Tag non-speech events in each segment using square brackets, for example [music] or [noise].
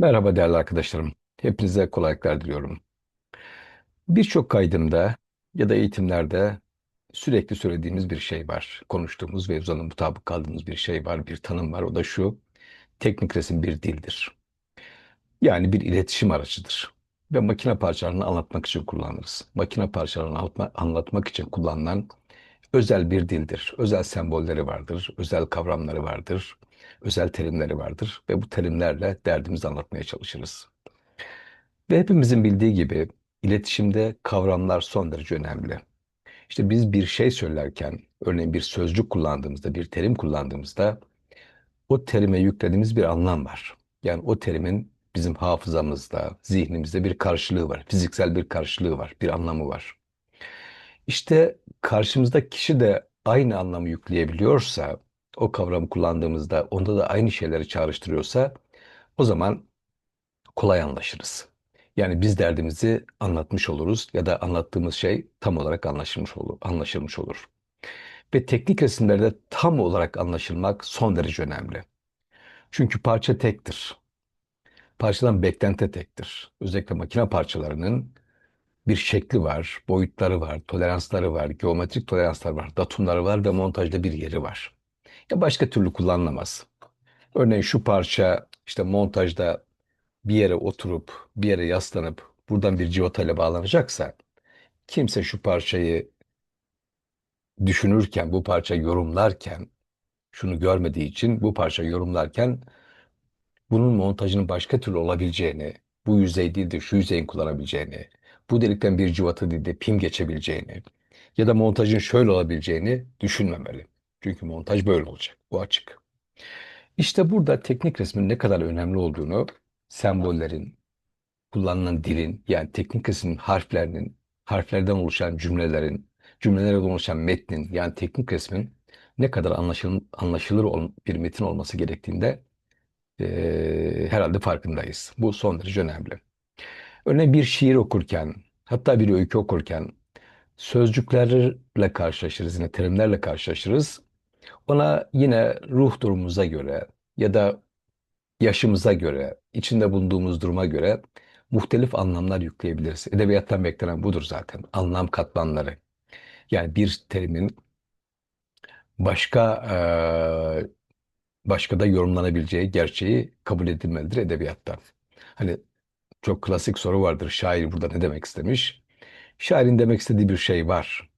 Merhaba değerli arkadaşlarım. Hepinize kolaylıklar diliyorum. Birçok kaydımda ya da eğitimlerde sürekli söylediğimiz bir şey var. Konuştuğumuz ve uzanın mutabık kaldığımız bir şey var, bir tanım var. O da şu, teknik resim bir dildir. Yani bir iletişim aracıdır. Ve makine parçalarını anlatmak için kullanırız. Makine parçalarını anlatma- anlatmak için kullanılan özel bir dildir. Özel sembolleri vardır, özel kavramları vardır, özel terimleri vardır ve bu terimlerle derdimizi anlatmaya çalışırız. Ve hepimizin bildiği gibi iletişimde kavramlar son derece önemli. İşte biz bir şey söylerken, örneğin bir sözcük kullandığımızda, bir terim kullandığımızda o terime yüklediğimiz bir anlam var. Yani o terimin bizim hafızamızda, zihnimizde bir karşılığı var. Fiziksel bir karşılığı var, bir anlamı var. İşte karşımızdaki kişi de aynı anlamı yükleyebiliyorsa, o kavramı kullandığımızda onda da aynı şeyleri çağrıştırıyorsa o zaman kolay anlaşırız. Yani biz derdimizi anlatmış oluruz ya da anlattığımız şey tam olarak anlaşılmış olur, anlaşılmış olur. Ve teknik resimlerde tam olarak anlaşılmak son derece önemli. Çünkü parça tektir. Parçadan beklenti tektir. Özellikle makine parçalarının bir şekli var, boyutları var, toleransları var, geometrik toleranslar var, datumları var ve montajda bir yeri var. Başka türlü kullanılamaz. Örneğin şu parça işte montajda bir yere oturup, bir yere yaslanıp buradan bir civatayla bağlanacaksa kimse şu parçayı düşünürken, bu parçayı yorumlarken şunu görmediği için bu parçayı yorumlarken bunun montajının başka türlü olabileceğini, bu yüzey değil de şu yüzeyin kullanabileceğini, bu delikten bir civata değil de pim geçebileceğini ya da montajın şöyle olabileceğini düşünmemeli. Çünkü montaj böyle olacak. Bu açık. İşte burada teknik resmin ne kadar önemli olduğunu sembollerin, kullanılan dilin yani teknik resmin harflerinin, harflerden oluşan cümlelerin, cümlelerden oluşan metnin yani teknik resmin ne kadar anlaşılır, anlaşılır bir metin olması gerektiğinde eee, herhalde farkındayız. Bu son derece önemli. Örneğin bir şiir okurken, hatta bir öykü okurken sözcüklerle karşılaşırız, yine terimlerle karşılaşırız. Ona yine ruh durumumuza göre ya da yaşımıza göre, içinde bulunduğumuz duruma göre muhtelif anlamlar yükleyebiliriz. Edebiyattan beklenen budur zaten. Anlam katmanları. Yani bir terimin başka eee, başka da yorumlanabileceği gerçeği kabul edilmelidir edebiyattan. Hani çok klasik soru vardır. Şair burada ne demek istemiş? Şairin demek istediği bir şey var.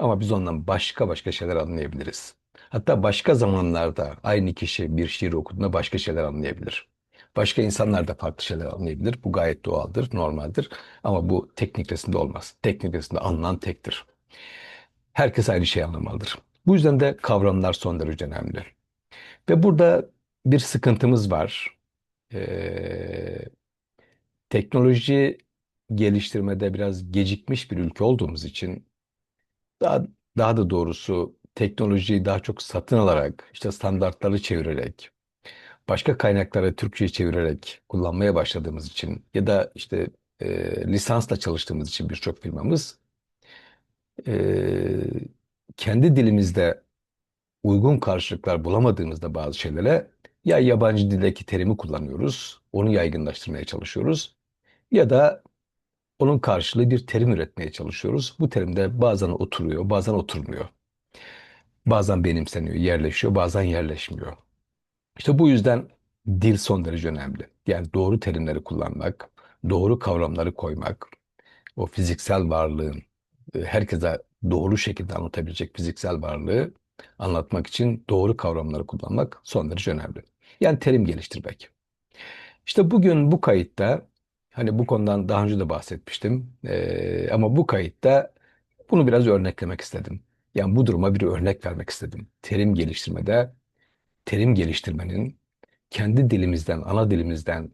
Ama biz ondan başka başka şeyler anlayabiliriz. Hatta başka zamanlarda aynı kişi bir şiir okuduğunda başka şeyler anlayabilir. Başka insanlar da farklı şeyler anlayabilir. Bu gayet doğaldır, normaldir. Ama bu teknik resimde olmaz. Teknik resimde anlam tektir. Herkes aynı şeyi anlamalıdır. Bu yüzden de kavramlar son derece önemli. Ve burada bir sıkıntımız var. Ee, teknoloji geliştirmede biraz gecikmiş bir ülke olduğumuz için Daha, daha da doğrusu teknolojiyi daha çok satın alarak, işte standartları çevirerek, başka kaynaklara Türkçe'ye çevirerek kullanmaya başladığımız için ya da işte e, lisansla çalıştığımız için birçok firmamız e, kendi dilimizde uygun karşılıklar bulamadığımızda bazı şeylere ya yabancı dildeki terimi kullanıyoruz, onu yaygınlaştırmaya çalışıyoruz ya da onun karşılığı bir terim üretmeye çalışıyoruz. Bu terim de bazen oturuyor, bazen oturmuyor. Bazen benimseniyor, yerleşiyor, bazen yerleşmiyor. İşte bu yüzden dil son derece önemli. Yani doğru terimleri kullanmak, doğru kavramları koymak, o fiziksel varlığın e, herkese doğru şekilde anlatabilecek fiziksel varlığı anlatmak için doğru kavramları kullanmak son derece önemli. Yani terim geliştirmek. İşte bugün bu kayıtta hani bu konudan daha önce de bahsetmiştim Ee, ama bu kayıtta bunu biraz örneklemek istedim. Yani bu duruma bir örnek vermek istedim. Terim geliştirmede terim geliştirmenin kendi dilimizden, ana dilimizden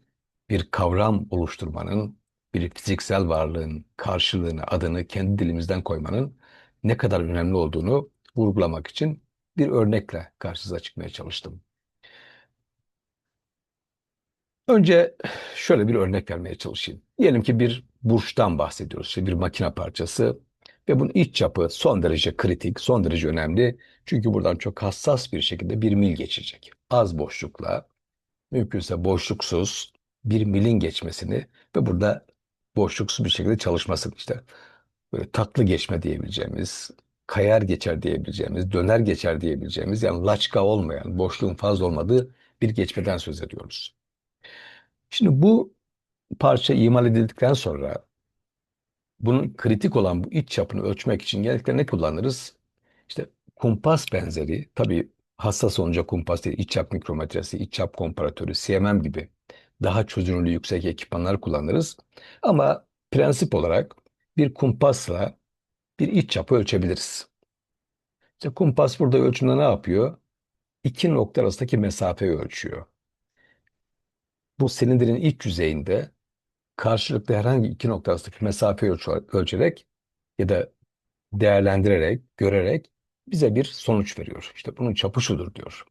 bir kavram oluşturmanın, bir fiziksel varlığın karşılığını, adını kendi dilimizden koymanın ne kadar önemli olduğunu vurgulamak için bir örnekle karşınıza çıkmaya çalıştım. Önce şöyle bir örnek vermeye çalışayım. Diyelim ki bir burçtan bahsediyoruz. Bir makine parçası ve bunun iç çapı son derece kritik, son derece önemli. Çünkü buradan çok hassas bir şekilde bir mil geçecek. Az boşlukla, mümkünse boşluksuz bir milin geçmesini ve burada boşluksuz bir şekilde çalışmasını işte böyle tatlı geçme diyebileceğimiz, kayar geçer diyebileceğimiz, döner geçer diyebileceğimiz yani laçka olmayan, boşluğun fazla olmadığı bir geçmeden söz ediyoruz. Şimdi bu parça imal edildikten sonra bunun kritik olan bu iç çapını ölçmek için genellikle ne kullanırız? İşte kumpas benzeri, tabii hassas olunca kumpas değil, iç çap mikrometresi, iç çap komparatörü, CMM gibi daha çözünürlüğü yüksek ekipmanlar kullanırız. Ama prensip olarak bir kumpasla bir iç çapı ölçebiliriz. İşte kumpas burada ölçümde ne yapıyor? İki nokta arasındaki mesafeyi ölçüyor. Bu silindirin iç yüzeyinde karşılıklı herhangi iki nokta arasındaki mesafeyi ölçerek ya da değerlendirerek, görerek bize bir sonuç veriyor. İşte bunun çapı şudur diyor.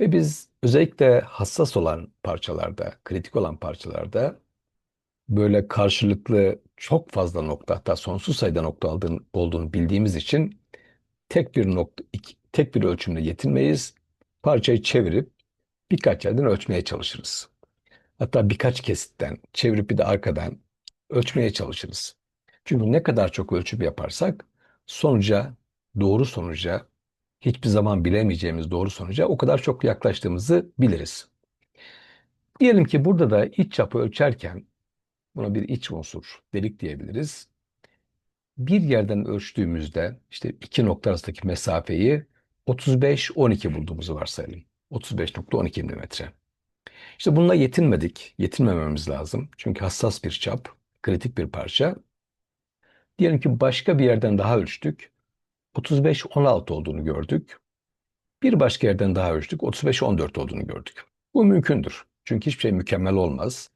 Ve biz özellikle hassas olan parçalarda, kritik olan parçalarda böyle karşılıklı çok fazla nokta hatta sonsuz sayıda nokta aldığını, olduğunu bildiğimiz için tek bir nokta, iki, tek bir ölçümle yetinmeyiz. Parçayı çevirip birkaç yerden ölçmeye çalışırız. Hatta birkaç kesitten çevirip bir de arkadan ölçmeye çalışırız. Çünkü ne kadar çok ölçüm yaparsak sonuca, doğru sonuca, hiçbir zaman bilemeyeceğimiz doğru sonuca o kadar çok yaklaştığımızı biliriz. Diyelim ki burada da iç çapı ölçerken buna bir iç unsur, delik diyebiliriz. Bir yerden ölçtüğümüzde işte iki nokta arasındaki mesafeyi 35-12 bulduğumuzu varsayalım. 35.12 milimetre. İşte bununla yetinmedik. Yetinmememiz lazım. Çünkü hassas bir çap, kritik bir parça. Diyelim ki başka bir yerden daha ölçtük. 35-16 olduğunu gördük. Bir başka yerden daha ölçtük. 35-14 olduğunu gördük. Bu mümkündür. Çünkü hiçbir şey mükemmel olmaz.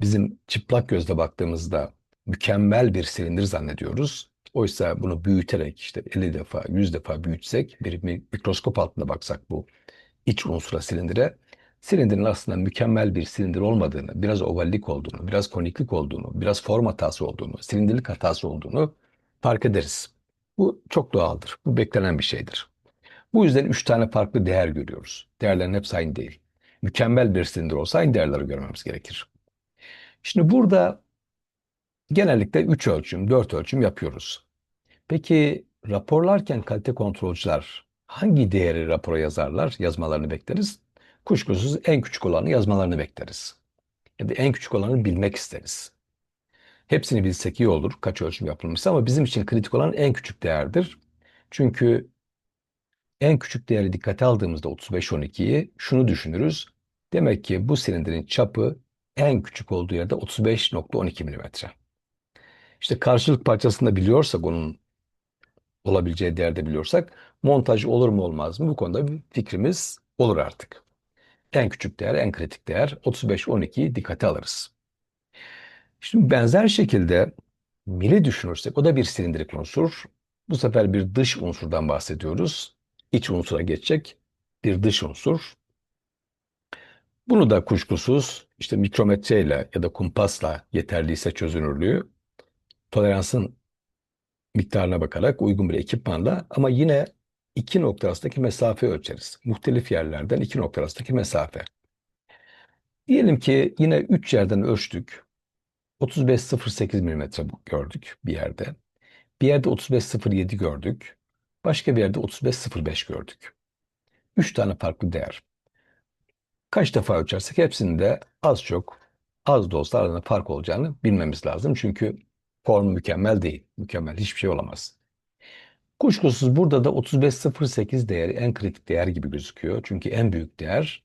Bizim çıplak gözle baktığımızda mükemmel bir silindir zannediyoruz. Oysa bunu büyüterek işte 50 defa, 100 defa büyütsek bir mikroskop altında baksak bu iç unsura silindire silindirin aslında mükemmel bir silindir olmadığını, biraz ovallik olduğunu, biraz koniklik olduğunu, biraz form hatası olduğunu, silindirlik hatası olduğunu fark ederiz. Bu çok doğaldır. Bu beklenen bir şeydir. Bu yüzden üç tane farklı değer görüyoruz. Değerlerin hepsi aynı değil. Mükemmel bir silindir olsa aynı değerleri görmemiz gerekir. Şimdi burada genellikle 3 ölçüm, 4 ölçüm yapıyoruz. Peki raporlarken kalite kontrolcüler hangi değeri rapora yazarlar? Yazmalarını bekleriz. Kuşkusuz en küçük olanı yazmalarını bekleriz. Ya da en küçük olanı bilmek isteriz. Hepsini bilsek iyi olur kaç ölçüm yapılmışsa ama bizim için kritik olan en küçük değerdir. Çünkü en küçük değeri dikkate aldığımızda 35-12'yi şunu düşünürüz. Demek ki bu silindirin çapı en küçük olduğu yerde 35.12 milimetre. İşte karşılık parçasında biliyorsak onun olabileceği değerde biliyorsak montaj olur mu olmaz mı bu konuda bir fikrimiz olur artık. En küçük değer, en kritik değer 35-12'yi dikkate alırız. Şimdi benzer şekilde mili düşünürsek o da bir silindirik unsur. Bu sefer bir dış unsurdan bahsediyoruz. İç unsura geçecek bir dış unsur. Bunu da kuşkusuz işte mikrometreyle ya da kumpasla yeterliyse çözünürlüğü toleransın miktarına bakarak uygun bir ekipmanla ama yine iki nokta arasındaki mesafe ölçeriz. Muhtelif yerlerden iki nokta arasındaki mesafe. Diyelim ki yine üç yerden ölçtük. 35.08 mm gördük bir yerde. Bir yerde 35.07 gördük. Başka bir yerde 35.05 gördük. Üç tane farklı değer. Kaç defa ölçersek hepsinde az çok az da olsa arasında fark olacağını bilmemiz lazım. Çünkü form mükemmel değil. Mükemmel hiçbir şey olamaz. Kuşkusuz burada da 35.08 değeri en kritik değer gibi gözüküyor. Çünkü en büyük değer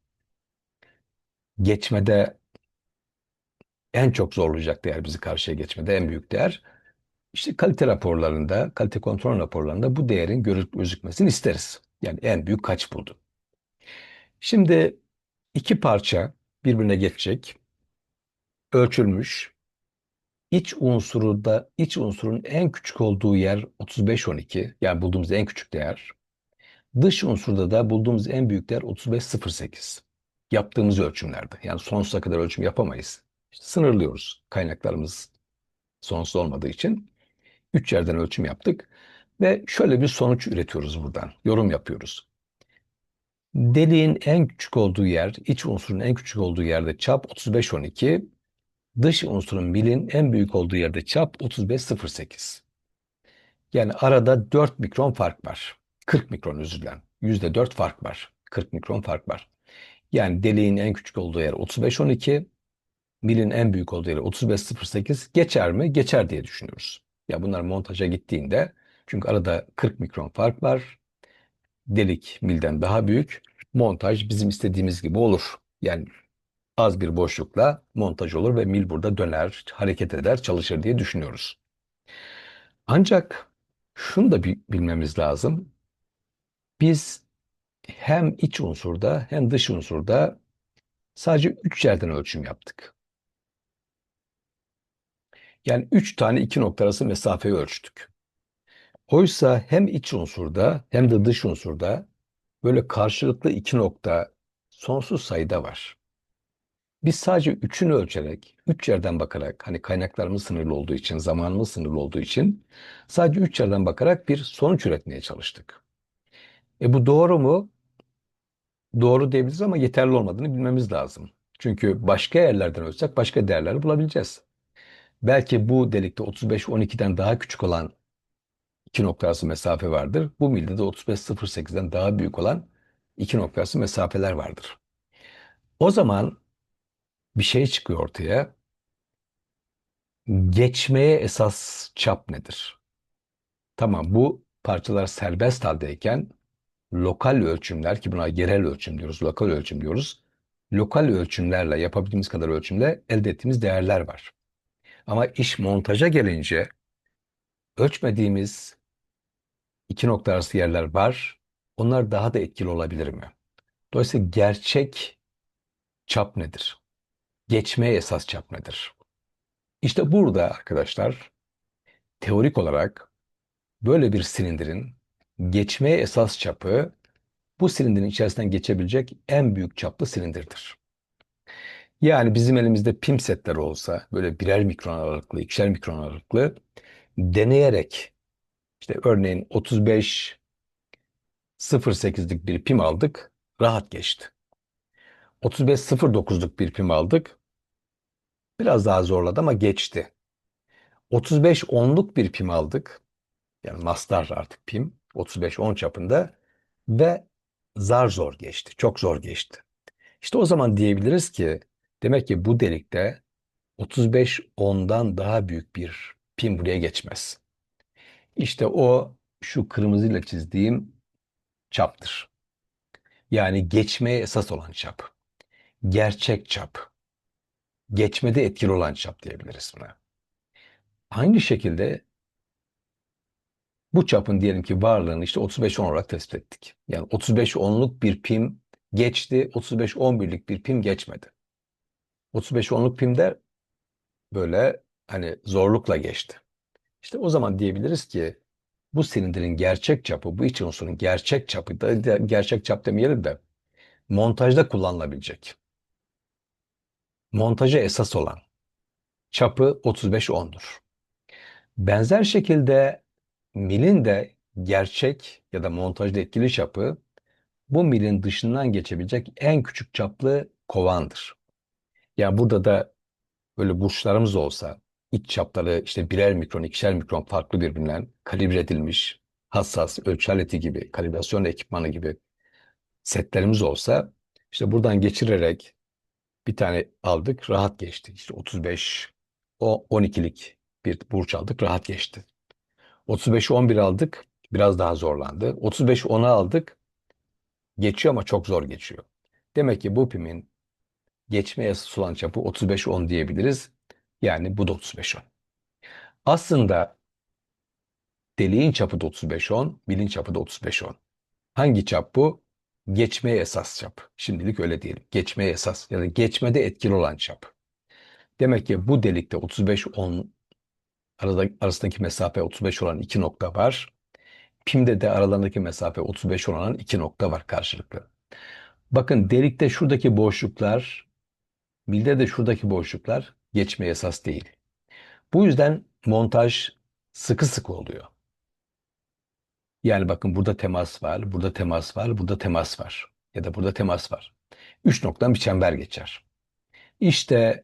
geçmede en çok zorlayacak değer bizi karşıya geçmede en büyük değer. İşte kalite raporlarında, kalite kontrol raporlarında bu değerin gözükmesini isteriz. Yani en büyük kaç buldu. Şimdi iki parça birbirine geçecek. Ölçülmüş. İç unsuru da iç unsurun en küçük olduğu yer 35-12 yani bulduğumuz en küçük değer. Dış unsurda da bulduğumuz en büyük değer 35-08. Yaptığımız ölçümlerde. Yani sonsuza kadar ölçüm yapamayız. İşte sınırlıyoruz kaynaklarımız sonsuz olmadığı için. Üç yerden ölçüm yaptık ve şöyle bir sonuç üretiyoruz buradan. Yorum yapıyoruz. Deliğin en küçük olduğu yer, iç unsurun en küçük olduğu yerde çap 35-12, dış unsurun milin en büyük olduğu yerde çap 35-08. Yani arada 4 mikron fark var. 40 mikron özür dilerim. %4 fark var. 40 mikron fark var. Yani deliğin en küçük olduğu yer 35-12, milin en büyük olduğu yer 35-08. Geçer mi? Geçer diye düşünüyoruz. Ya bunlar montaja gittiğinde çünkü arada 40 mikron fark var. Delik milden daha büyük. Montaj bizim istediğimiz gibi olur. Yani az bir boşlukla montaj olur ve mil burada döner, hareket eder, çalışır diye düşünüyoruz. Ancak şunu da bilmemiz lazım. Biz hem iç unsurda hem dış unsurda sadece üç yerden ölçüm yaptık. Yani üç tane iki nokta arası mesafeyi ölçtük. Oysa hem iç unsurda hem de dış unsurda böyle karşılıklı iki nokta sonsuz sayıda var. Biz sadece üçünü ölçerek, üç yerden bakarak, hani kaynaklarımız sınırlı olduğu için, zamanımız sınırlı olduğu için sadece üç yerden bakarak bir sonuç üretmeye çalıştık. E bu doğru mu? Doğru diyebiliriz ama yeterli olmadığını bilmemiz lazım. Çünkü başka yerlerden ölçsek başka değerler bulabileceğiz. Belki bu delikte 35-12'den daha küçük olan iki nokta mesafe vardır. Bu milde de 35-08'den daha büyük olan iki nokta mesafeler vardır. O zaman bir şey çıkıyor ortaya. Geçmeye esas çap nedir? Tamam bu parçalar serbest haldeyken lokal ölçümler ki buna yerel ölçüm diyoruz, lokal ölçüm diyoruz. Lokal ölçümlerle yapabildiğimiz kadar ölçümle elde ettiğimiz değerler var. Ama iş montaja gelince ölçmediğimiz iki nokta arası yerler var. Onlar daha da etkili olabilir mi? Dolayısıyla gerçek çap nedir? Geçmeye esas çap nedir? İşte burada arkadaşlar teorik olarak böyle bir silindirin geçmeye esas çapı bu silindirin içerisinden geçebilecek en büyük çaplı silindirdir. Yani bizim elimizde pim setleri olsa böyle birer mikron aralıklı, ikişer mikron aralıklı deneyerek işte örneğin 35 0.8'lik bir pim aldık, rahat geçti. 35 0.9'luk bir pim aldık, biraz daha zorladı ama geçti. 35 10'luk bir pim aldık, yani mastar artık pim, 35 10 çapında ve zar zor geçti, çok zor geçti. İşte o zaman diyebiliriz ki demek ki bu delikte 35 10'dan daha büyük bir pim buraya geçmez. İşte o şu kırmızıyla çizdiğim çaptır. Yani geçmeye esas olan çap. Gerçek çap. Geçmede etkili olan çap diyebiliriz buna. Hangi şekilde bu çapın diyelim ki varlığını işte 35-10 olarak tespit ettik. Yani 35-10'luk bir pim geçti, 35-11'lik bir pim geçmedi. 35-10'luk pimde böyle hani zorlukla geçti. İşte o zaman diyebiliriz ki bu silindirin gerçek çapı, bu iç unsurun gerçek çapı da gerçek çap demeyelim de montajda kullanılabilecek. Montaja esas olan çapı 35-10'dur. Benzer şekilde milin de gerçek ya da montajda etkili çapı bu milin dışından geçebilecek en küçük çaplı kovandır. Yani burada da böyle burçlarımız olsa iç çapları işte birer mikron, ikişer mikron farklı birbirinden kalibre edilmiş, hassas ölçü aleti gibi, kalibrasyon ekipmanı gibi setlerimiz olsa işte buradan geçirerek bir tane aldık, rahat geçti. İşte 35, o 12'lik bir burç aldık, rahat geçti. 35 11 aldık, biraz daha zorlandı. 35 10'a aldık, geçiyor ama çok zor geçiyor. Demek ki bu pimin geçme yasası olan çapı 35-10 diyebiliriz. Yani bu da 35-10. Aslında deliğin çapı da 35-10, bilin çapı da 35-10. Hangi çap bu? Geçmeye esas çap. Şimdilik öyle diyelim. Geçmeye esas ya da geçmede etkili olan çap. Demek ki bu delikte 35-10 arada, arasındaki mesafe 35 olan iki nokta var. Pim'de de aralarındaki mesafe 35 olan iki nokta var karşılıklı. Bakın delikte şuradaki boşluklar, milde de şuradaki boşluklar geçmeye esas değil. Bu yüzden montaj sıkı sıkı oluyor. Yani bakın burada temas var, burada temas var, burada temas var. ya da burada temas var. Üç noktadan bir çember geçer. İşte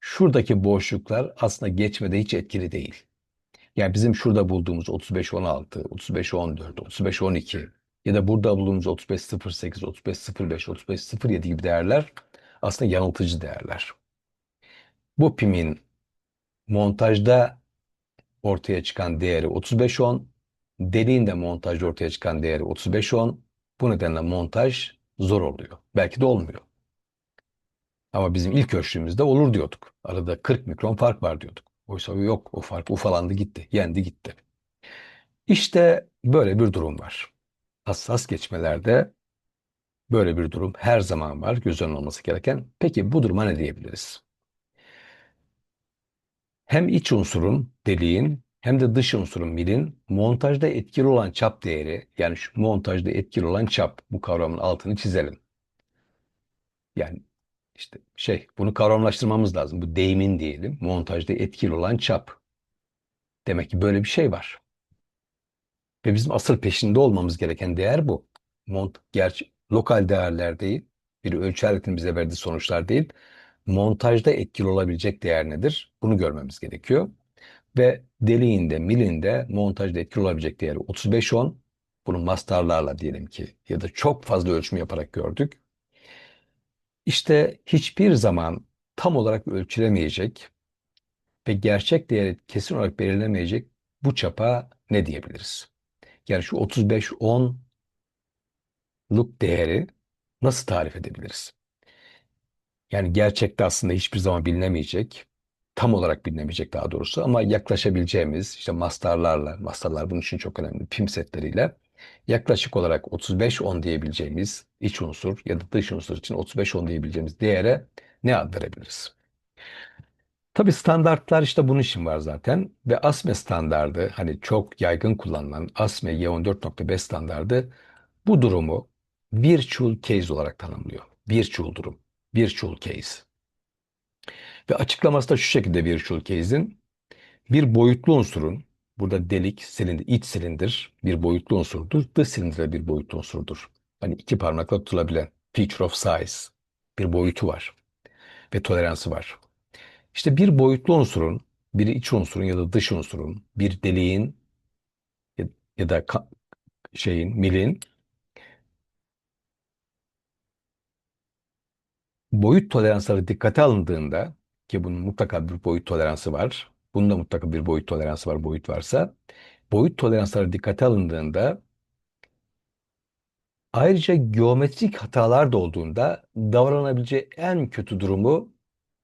şuradaki boşluklar aslında geçmede hiç etkili değil. Yani bizim şurada bulduğumuz 35-16, 35-14, 35-12 ya da burada bulduğumuz 35-08, 35-05, 35-07 gibi değerler aslında yanıltıcı değerler. Bu pimin montajda ortaya çıkan değeri 35-10, deliğinde montajda ortaya çıkan değeri 35-10. Bu nedenle montaj zor oluyor. Belki de olmuyor. Ama bizim ilk ölçtüğümüzde olur diyorduk. Arada 40 mikron fark var diyorduk. Oysa yok o fark ufalandı gitti, yendi gitti. İşte böyle bir durum var. Hassas geçmelerde böyle bir durum her zaman var göz önüne olması gereken. Peki bu duruma ne diyebiliriz? Hem iç unsurun, deliğin hem de dış unsurun milin montajda etkili olan çap değeri yani şu montajda etkili olan çap bu kavramın altını çizelim. Yani işte şey bunu kavramlaştırmamız lazım. Bu deyimin diyelim. Montajda etkili olan çap. Demek ki böyle bir şey var. Ve bizim asıl peşinde olmamız gereken değer bu. Mont, gerçi lokal değerler değil, bir ölçü aletinin bize verdiği sonuçlar değil, montajda etkili olabilecek değer nedir? Bunu görmemiz gerekiyor. Ve deliğinde, milinde montajda etkili olabilecek değeri 35-10. Bunu mastarlarla diyelim ki ya da çok fazla ölçüm yaparak gördük. İşte hiçbir zaman tam olarak ölçülemeyecek ve gerçek değeri kesin olarak belirlemeyecek bu çapa ne diyebiliriz? Yani şu 35-10'luk değeri nasıl tarif edebiliriz? Yani gerçekte aslında hiçbir zaman bilinemeyecek, tam olarak bilinemeyecek daha doğrusu ama yaklaşabileceğimiz işte mastarlarla, mastarlar bunun için çok önemli, pim setleriyle yaklaşık olarak 35-10 diyebileceğimiz iç unsur ya da dış unsur için 35-10 diyebileceğimiz değere ne ad verebiliriz? Tabii standartlar işte bunun için var zaten ve ASME standardı hani çok yaygın kullanılan ASME Y14.5 standardı bu durumu virtual case olarak tanımlıyor. Virtual durum, virtual case. Ve açıklaması da şu şekilde virtual case'in bir boyutlu unsurun burada delik, silindir, iç silindir bir boyutlu unsurdur. Dış silindir bir boyutlu unsurdur. Hani iki parmakla tutulabilen feature of size bir boyutu var ve toleransı var. İşte bir boyutlu unsurun, bir iç unsurun ya da dış unsurun, bir deliğin ya da şeyin, milin boyut toleransları dikkate alındığında ki bunun mutlaka bir boyut toleransı var. Bunun da mutlaka bir boyut toleransı var, boyut varsa. Boyut toleransları dikkate alındığında ayrıca geometrik hatalar da olduğunda davranabileceği en kötü durumu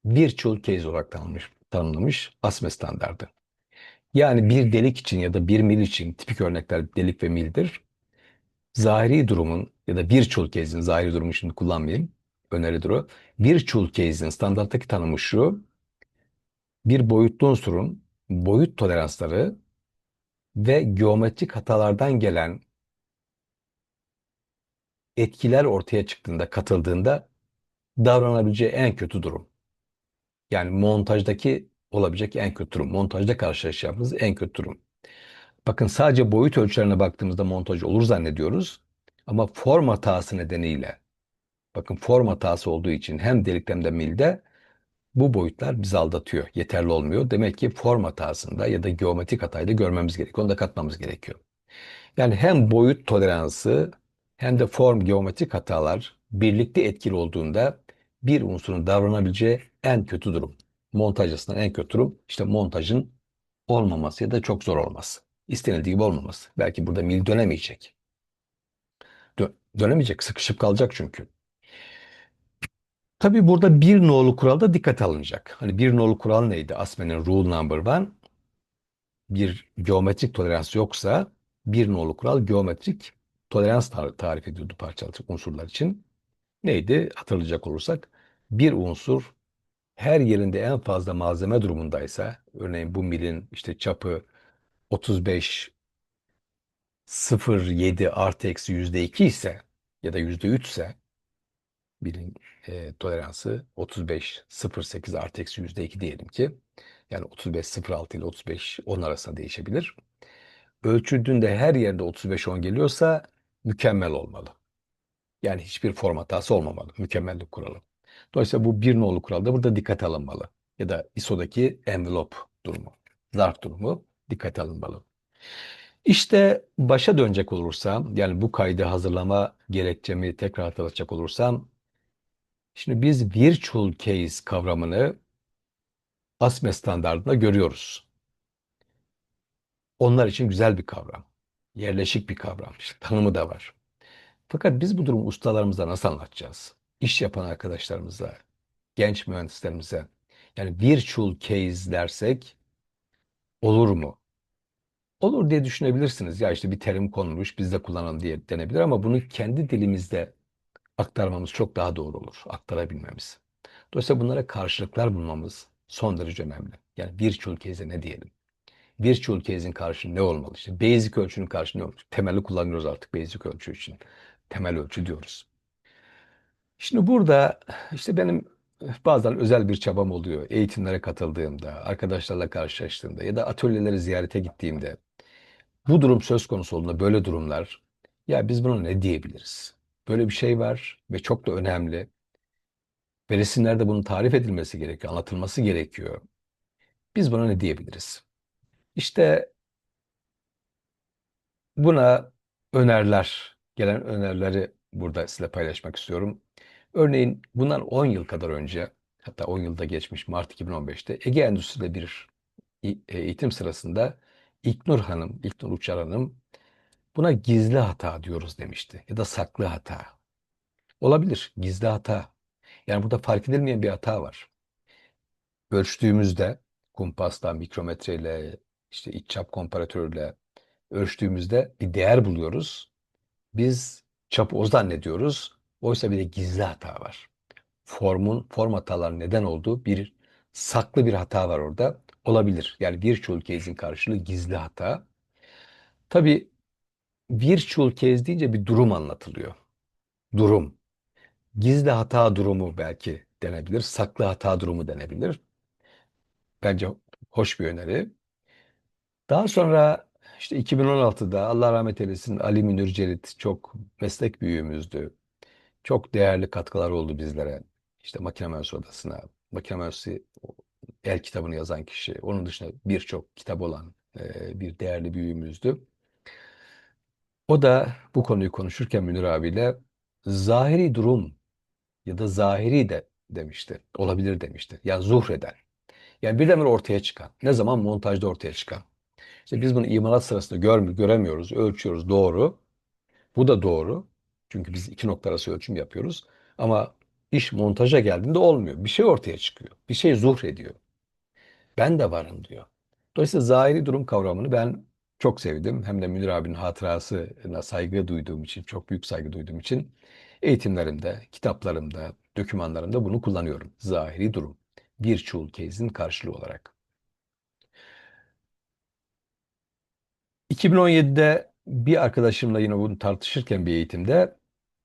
virtual case olarak tanımlamış, tanımlamış ASME standardı. Yani bir delik için ya da bir mil için tipik örnekler delik ve mildir. Zahiri durumun ya da virtual case'in zahiri durumu şimdi kullanmayayım. Öneridir o. Virtual case'in standarttaki tanımı şu. Bir boyutlu unsurun boyut toleransları ve geometrik hatalardan gelen etkiler ortaya çıktığında, katıldığında davranabileceği en kötü durum. Yani montajdaki olabilecek en kötü durum. Montajda karşılaşacağımız en kötü durum. Bakın sadece boyut ölçülerine baktığımızda montaj olur zannediyoruz. Ama form hatası nedeniyle, bakın form hatası olduğu için hem delikte hem de milde bu boyutlar bizi aldatıyor. Yeterli olmuyor. Demek ki form hatasında ya da geometrik hatayı da görmemiz gerekiyor. Onu da katmamız gerekiyor. Yani hem boyut toleransı hem de form geometrik hatalar birlikte etkili olduğunda bir unsurun davranabileceği en kötü durum. Montaj açısından en kötü durum işte montajın olmaması ya da çok zor olması. İstenildiği gibi olmaması. Belki burada mil dönemeyecek. Dö dönemeyecek, sıkışıp kalacak çünkü. Tabii burada bir nolu kural da dikkat alınacak. Hani bir nolu kural neydi? Asmen'in rule number one. Bir geometrik tolerans yoksa bir nolu kural geometrik tolerans tar tarif ediyordu parçalı unsurlar için. Neydi? Hatırlayacak olursak bir unsur her yerinde en fazla malzeme durumundaysa örneğin bu milin işte çapı 35 0.7 artı eksi %2 ise ya da %3 ise bilin e, toleransı 35 0.8 artı eksi %2 diyelim ki yani 35 0.6 ile 35 10 arasında değişebilir. Ölçüldüğünde her yerde 35 10 geliyorsa mükemmel olmalı. Yani hiçbir form hatası olmamalı. Mükemmellik kuralı. Dolayısıyla bu bir nolu kural da burada dikkate alınmalı. Ya da ISO'daki envelope durumu, zarf durumu dikkate alınmalı. İşte başa dönecek olursam, yani bu kaydı hazırlama gerekçemi tekrar hatırlatacak olursam, şimdi biz virtual case kavramını ASME standartında görüyoruz. Onlar için güzel bir kavram. Yerleşik bir kavram. İşte tanımı da var. Fakat biz bu durumu ustalarımıza nasıl anlatacağız? İş yapan arkadaşlarımıza, genç mühendislerimize. Yani virtual case dersek olur mu? Olur diye düşünebilirsiniz. Ya işte bir terim konulmuş biz de kullanalım diye denebilir ama bunu kendi dilimizde aktarmamız çok daha doğru olur. Aktarabilmemiz. Dolayısıyla bunlara karşılıklar bulmamız son derece önemli. Yani virtual case'e ne diyelim? Virtual case'in karşılığı ne olmalı? İşte basic ölçünün karşılığı ne olmalı? Temeli kullanıyoruz artık basic ölçü için. Temel ölçü diyoruz. Şimdi burada işte benim bazen özel bir çabam oluyor. Eğitimlere katıldığımda, arkadaşlarla karşılaştığımda ya da atölyeleri ziyarete gittiğimde bu durum söz konusu olduğunda böyle durumlar ya biz buna ne diyebiliriz? Böyle bir şey var ve çok da önemli. Ve resimlerde bunun tarif edilmesi gerekiyor, anlatılması gerekiyor. Biz buna ne diyebiliriz? İşte buna öneriler, gelen önerileri burada sizinle paylaşmak istiyorum. Örneğin bundan 10 yıl kadar önce, hatta 10 yılda geçmiş Mart 2015'te Ege Endüstri'de bir eğitim sırasında İlknur Hanım, İlknur Uçar Hanım buna gizli hata diyoruz demişti ya da saklı hata. Olabilir, gizli hata. Yani burada fark edilmeyen bir hata var. Ölçtüğümüzde kumpasla, mikrometreyle, işte iç çap komparatörüyle ölçtüğümüzde bir değer buluyoruz. Biz çapı o zannediyoruz. Oysa bir de gizli hata var. Formun, form hataları neden olduğu bir saklı bir hata var orada. Olabilir. Yani virtual case'in karşılığı gizli hata. Tabii virtual case deyince bir durum anlatılıyor. Durum. Gizli hata durumu belki denebilir. Saklı hata durumu denebilir. Bence hoş bir öneri. Daha sonra işte 2016'da Allah rahmet eylesin Ali Münir Cerit çok meslek büyüğümüzdü. Çok değerli katkılar oldu bizlere. İşte Makine Mühendisi Odası'na, Makine Mühendisi el kitabını yazan kişi, onun dışında birçok kitap olan bir değerli büyüğümüzdü. O da bu konuyu konuşurken Münir abiyle zahiri durum ya da zahiri de demişti. Olabilir demişti. Ya zuhreden. Yani birdenbire ortaya çıkan. Ne zaman? Montajda ortaya çıkan. İşte biz bunu imalat sırasında görmüyoruz, göremiyoruz, ölçüyoruz. Doğru. Bu da doğru. Çünkü biz iki nokta arası ölçüm yapıyoruz. Ama iş montaja geldiğinde olmuyor. Bir şey ortaya çıkıyor. Bir şey zuhrediyor. Ben de varım diyor. Dolayısıyla zahiri durum kavramını ben çok sevdim. Hem de Münir abinin hatırasına saygı duyduğum için, çok büyük saygı duyduğum için eğitimlerimde, kitaplarımda, dokümanlarımda bunu kullanıyorum. Zahiri durum. Virtual case'in karşılığı olarak. 2017'de bir arkadaşımla yine bunu tartışırken bir eğitimde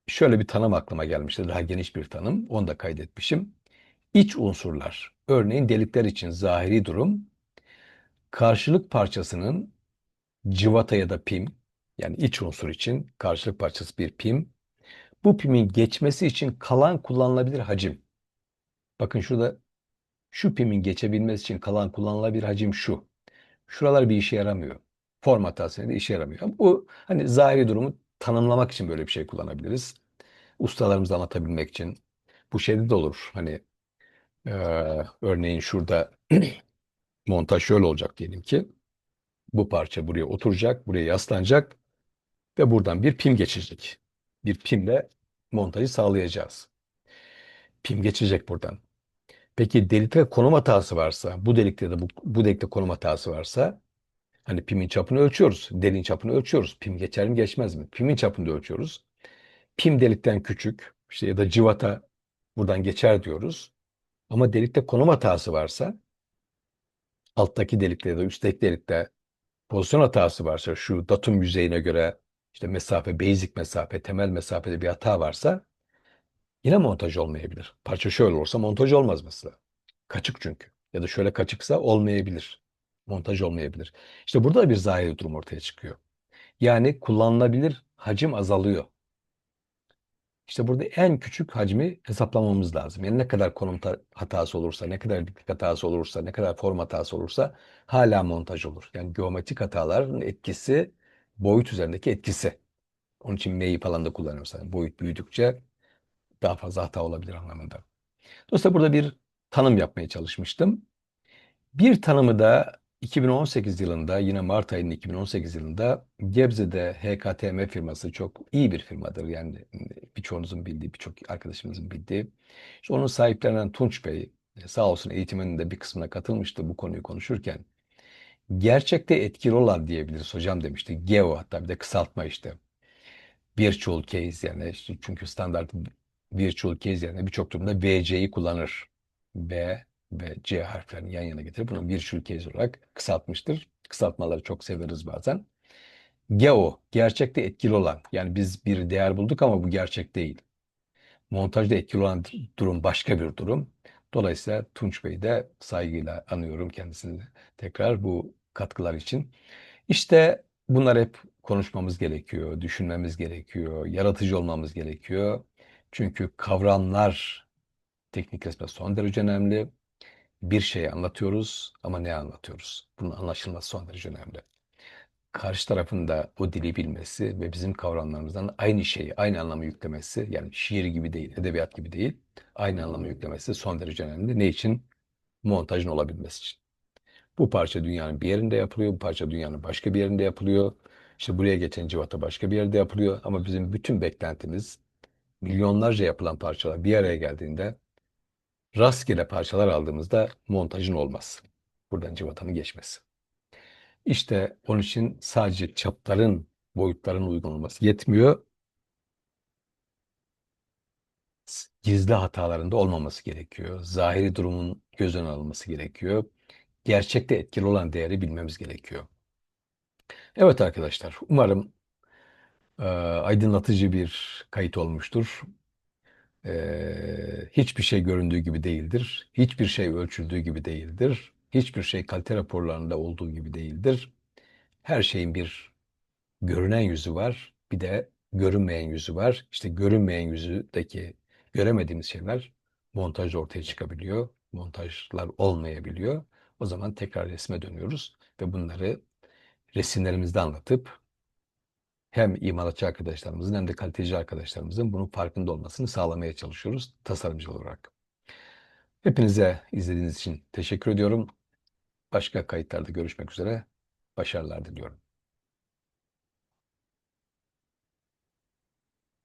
şöyle bir tanım aklıma gelmişti. Daha geniş bir tanım. Onu da kaydetmişim. İç unsurlar. Örneğin delikler için zahiri durum karşılık parçasının cıvata ya da pim yani iç unsur için karşılık parçası bir pim. Bu pimin geçmesi için kalan kullanılabilir hacim. Bakın şurada şu pimin geçebilmesi için kalan kullanılabilir hacim şu. Şuralar bir işe yaramıyor. Form hatası da işe yaramıyor. Bu hani zahiri durumu tanımlamak için böyle bir şey kullanabiliriz. Ustalarımızı anlatabilmek için. Bu şeyde de olur. Hani e, örneğin şurada [clears throat] montaj şöyle olacak diyelim ki. Bu parça buraya oturacak, buraya yaslanacak ve buradan bir pim geçecek. Bir pimle montajı sağlayacağız. Pim geçecek buradan. Peki delikte konum hatası varsa, bu delikte de bu, bu delikte konum hatası varsa hani pimin çapını ölçüyoruz. Deliğin çapını ölçüyoruz. Pim geçer mi geçmez mi? Pimin çapını da ölçüyoruz. Pim delikten küçük işte ya da civata buradan geçer diyoruz. Ama delikte konum hatası varsa alttaki delikte ya da üstteki delikte pozisyon hatası varsa şu datum yüzeyine göre işte mesafe, basic mesafe, temel mesafede bir hata varsa yine montaj olmayabilir. Parça şöyle olursa montaj olmaz mesela. Kaçık çünkü. Ya da şöyle kaçıksa olmayabilir. Montaj olmayabilir. İşte burada da bir zahiri durum ortaya çıkıyor. Yani kullanılabilir hacim azalıyor. İşte burada en küçük hacmi hesaplamamız lazım. Yani ne kadar konum ta- hatası olursa, ne kadar diklik hatası olursa, ne kadar form hatası olursa hala montaj olur. Yani geometrik hataların etkisi boyut üzerindeki etkisi. Onun için M'yi falan da kullanıyoruz. Yani boyut büyüdükçe daha fazla hata olabilir anlamında. Dolayısıyla burada bir tanım yapmaya çalışmıştım. Bir tanımı da 2018 yılında yine Mart ayının 2018 yılında Gebze'de HKTM firması çok iyi bir firmadır. Yani birçoğunuzun bildiği, birçok arkadaşımızın bildiği. İşte onun sahiplerinden Tunç Bey sağ olsun eğitiminin de bir kısmına katılmıştı bu konuyu konuşurken. Gerçekte etkili olan diyebiliriz hocam demişti. Geo hatta bir de kısaltma işte. Virtual case yani işte çünkü standart virtual case yani birçok durumda VC'yi kullanır. B ve C harflerini yan yana getirip bunu virtual case olarak kısaltmıştır. Kısaltmaları çok severiz bazen. Geo, gerçekte etkili olan. Yani biz bir değer bulduk ama bu gerçek değil. Montajda etkili olan durum başka bir durum. Dolayısıyla Tunç Bey'i de saygıyla anıyorum kendisini tekrar bu katkılar için. İşte bunlar hep konuşmamız gerekiyor, düşünmemiz gerekiyor, yaratıcı olmamız gerekiyor. Çünkü kavramlar teknik resme son derece önemli. Bir şeyi anlatıyoruz ama ne anlatıyoruz? Bunun anlaşılması son derece önemli. Karşı tarafın da o dili bilmesi ve bizim kavramlarımızdan aynı şeyi, aynı anlamı yüklemesi, yani şiir gibi değil, edebiyat gibi değil, aynı anlamı yüklemesi son derece önemli. Ne için? Montajın olabilmesi için. Bu parça dünyanın bir yerinde yapılıyor, bu parça dünyanın başka bir yerinde yapılıyor. İşte buraya geçen civata başka bir yerde yapılıyor ama bizim bütün beklentimiz milyonlarca yapılan parçalar bir araya geldiğinde rastgele parçalar aldığımızda montajın olmaz. Buradan civatanın geçmesi. İşte onun için sadece çapların, boyutların uygun olması yetmiyor. Gizli hatalarında olmaması gerekiyor. Zahiri durumun göz önüne alınması gerekiyor. Gerçekte etkili olan değeri bilmemiz gerekiyor. Evet arkadaşlar, umarım e, aydınlatıcı bir kayıt olmuştur. E, hiçbir şey göründüğü gibi değildir. Hiçbir şey ölçüldüğü gibi değildir. Hiçbir şey kalite raporlarında olduğu gibi değildir. Her şeyin bir görünen yüzü var, bir de görünmeyen yüzü var. İşte görünmeyen yüzündeki göremediğimiz şeyler montajda ortaya çıkabiliyor. Montajlar olmayabiliyor. O zaman tekrar resme dönüyoruz ve bunları resimlerimizde anlatıp hem imalatçı arkadaşlarımızın hem de kaliteci arkadaşlarımızın bunun farkında olmasını sağlamaya çalışıyoruz tasarımcı olarak. Hepinize izlediğiniz için teşekkür ediyorum. Başka kayıtlarda görüşmek üzere. Başarılar diliyorum.